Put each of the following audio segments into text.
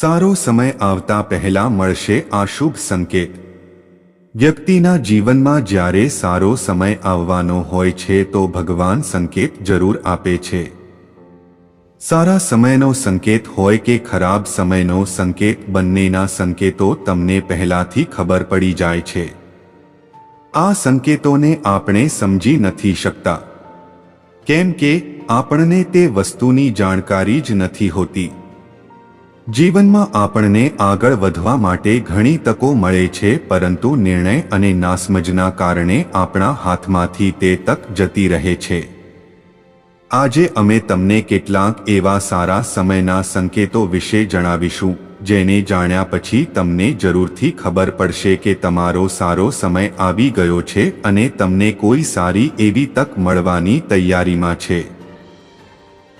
સારો સમય આવતા પહેલા મળશે આ શુભ સંકેત. વ્યક્તિના જીવનમાં જ્યારે સારો સમય આવવાનો હોય છે તો ભગવાન સંકેત જરૂર આપે છે. સારા સમયનો સંકેત હોય કે ખરાબ સમયનો સંકેત બંનેના સંકેતો તમને પહેલાથી ખબર પડી જાય છે. આ સંકેતોને આપણે સમજી નથી શકતા. કેમ કે આપણને તે વસ્તુની જાણકારી જ નથી હોતી. જીવનમાં આપણને આગળ વધવા માટે ઘણી તકો મળે છે, પરંતુ નિર્ણય અને નાસમજના કારણે આપણા હાથમાંથી તે તક જતી રહે છે. આજે અમે તમને કેટલાક એવા સારા સમયના સંકેતો વિશે જણાવીશું, જેને જાણ્યા પછી તમને જરૂરથી ખબર પડશે કે તમારો સારો સમય આવી ગયો છે અને તમને કોઈ સારી એવી તક મળવાની તૈયારીમાં છે.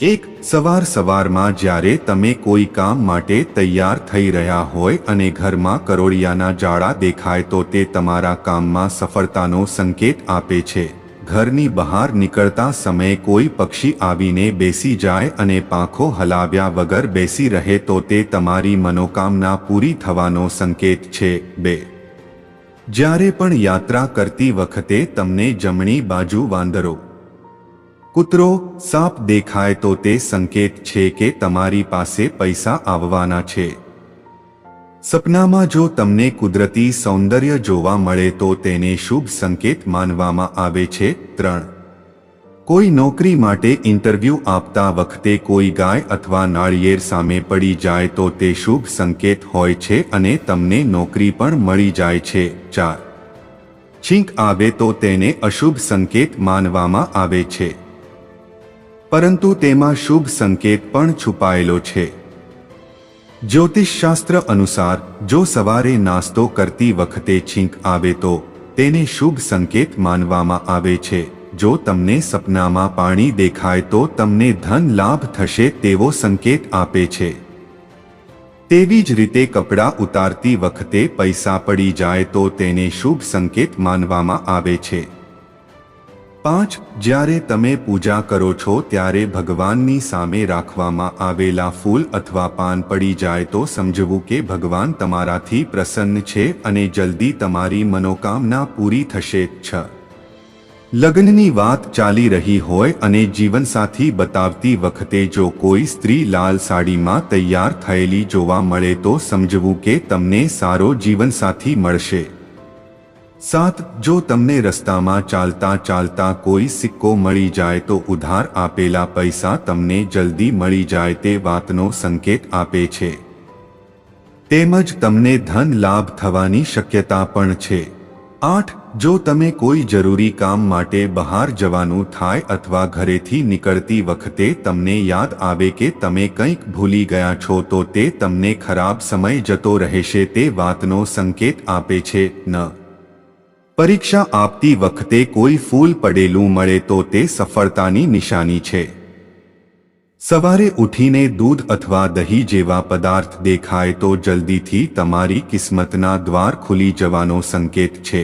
એક સવાર સવારમાં જ્યારે તમે કોઈ કામ માટે તૈયાર થઈ રહ્યા હોય અને ઘરમાં કરોળિયાના જાળા દેખાય તો તે તમારા કામમાં સફળતાનો સંકેત આપે છે. ઘરની બહાર નીકળતા સમયે કોઈ પક્ષી આવીને બેસી જાય અને પાંખો હલાવ્યા વગર બેસી રહે તો તે તમારી મનોકામના પૂરી થવાનો સંકેત છે. બે. જ્યારે પણ યાત્રા કરતી વખતે તમને જમણી બાજુ વાંદરો કૂતરો સાપ દેખાય તો તે સંકેત છે કે તમારી પાસે પૈસા આવવાના છે. સપનામાં જો તમને કુદરતી સૌંદર્ય જોવા મળે તો તેને શુભ સંકેત માનવામાં આવે છે. ત્રણ. કોઈ નોકરી માટે ઇન્ટરવ્યૂ આપતા વખતે કોઈ ગાય અથવા નાળિયેર સામે પડી જાય તો તે શુભ સંકેત હોય છે અને તમને નોકરી પણ મળી જાય છે. ચાર. છીંક આવે તો તેને અશુભ સંકેત માનવામાં આવે છે. પરંતુ તેમાં શુભ સંકેત પણ છુપાયેલો છે. જ્યોતિષશાસ્ત્ર અનુસાર, જો સવારે નાસ્તો કરતી વખતે છીંક આવે તો, તેને શુભ સંકેત માનવામાં આવે છે. જો તમને સપનામાં પાણી દેખાય તો તમને ધન લાભ થશે તેવો સંકેત આપે છે. તેવી જ રીતે કપડાં ઉતારતી વખતે પૈસા પડી જાય તો તેને શુભ સંકેત માનવામાં આવે છે. પાંચ, જ્યારે તમે પૂજા કરો છો ત્યારે ભગવાનની સામે રાખવામાં આવેલા ફૂલ અથવા પાન પડી જાય તો સમજવું કે ભગવાન તમારાથી પ્રસન્ન છે અને જલ્દી તમારી મનોકામના પૂરી થશે. છ. લગ્નની વાત ચાલી રહી હોય અને જીવનસાથી બતાવતી વખતે જો કોઈ સ્ત્રી લાલ સાડીમાં તૈયાર થયેલી જોવા મળે તો સમજવું કે તમને સારો જીવનસાથી મળશે. સાત, જો તમને રસ્તામાં ચાલતા ચાલતા કોઈ સિક્કો મળી જાય તો ઉધાર આપેલા પૈસા તમને જલ્દી મળી જાય તે વાતનો સંકેત આપે છે. તેમજ તમને ધન લાભ થવાની શક્યતા પણ છે. આઠ, જો તમે કોઈ જરૂરી કામ માટે બહાર જવાનું થાય અથવા ઘરેથી નીકળતી વખતે તમને યાદ આવે કે તમે કંઈક ભૂલી ગયા છો તો તે તમને ખરાબ સમય જતો રહેશે તે વાતનો સંકેત આપે છે, ન. પરીક્ષા આપતી વખતે કોઈ ફૂલ પડેલું મળે તો તે સફળતાની નિશાની છે. સવારે ઉઠીને દૂધ અથવા દહીં જેવા પદાર્થ દેખાય તો જલ્દીથી તમારી કિસ્મતના દ્વાર ખુલી જવાનો સંકેત છે.